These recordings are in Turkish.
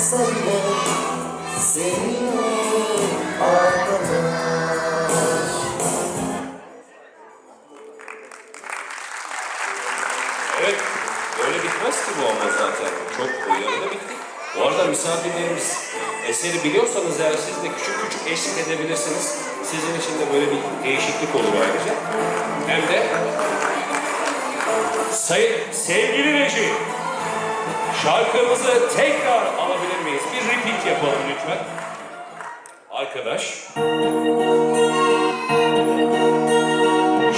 bile Seninle arkadaş Evet, böyle bitmez ki bu ama zaten. Çok uyarıda bitti. Bu arada misafirlerimiz eseri biliyorsanız eğer siz de küçük küçük eşlik edebilirsiniz. Sizin için de böyle bir değişiklik olur ayrıca. Hem de Sayın sevgili reji, şarkımızı tekrar alabilir miyiz? Bir repeat yapalım lütfen. Arkadaş.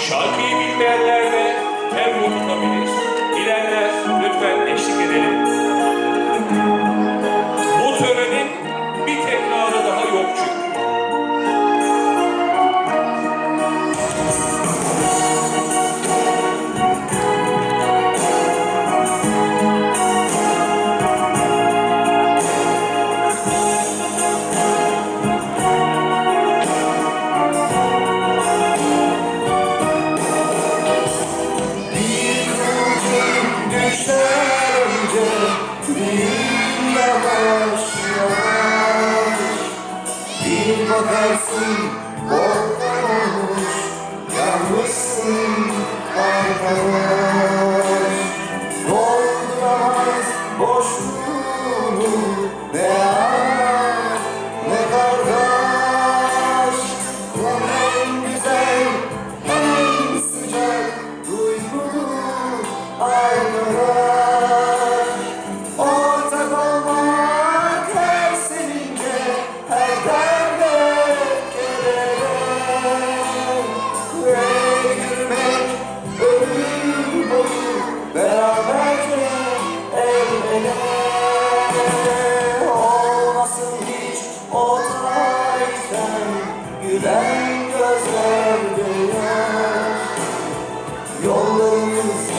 Şarkıyı bilmeyenler de tempo tutabilir. Bilenler lütfen eşlik edelim. Він Бога син ele Olmasın hiç oradayken gülen gözlerde yaş Yollarımız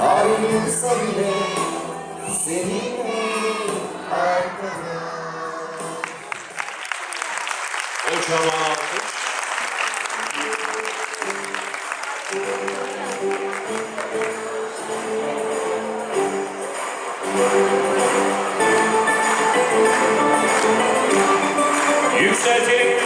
ayrılsa bile seninle arkadaş Kocaman alkış. You said it.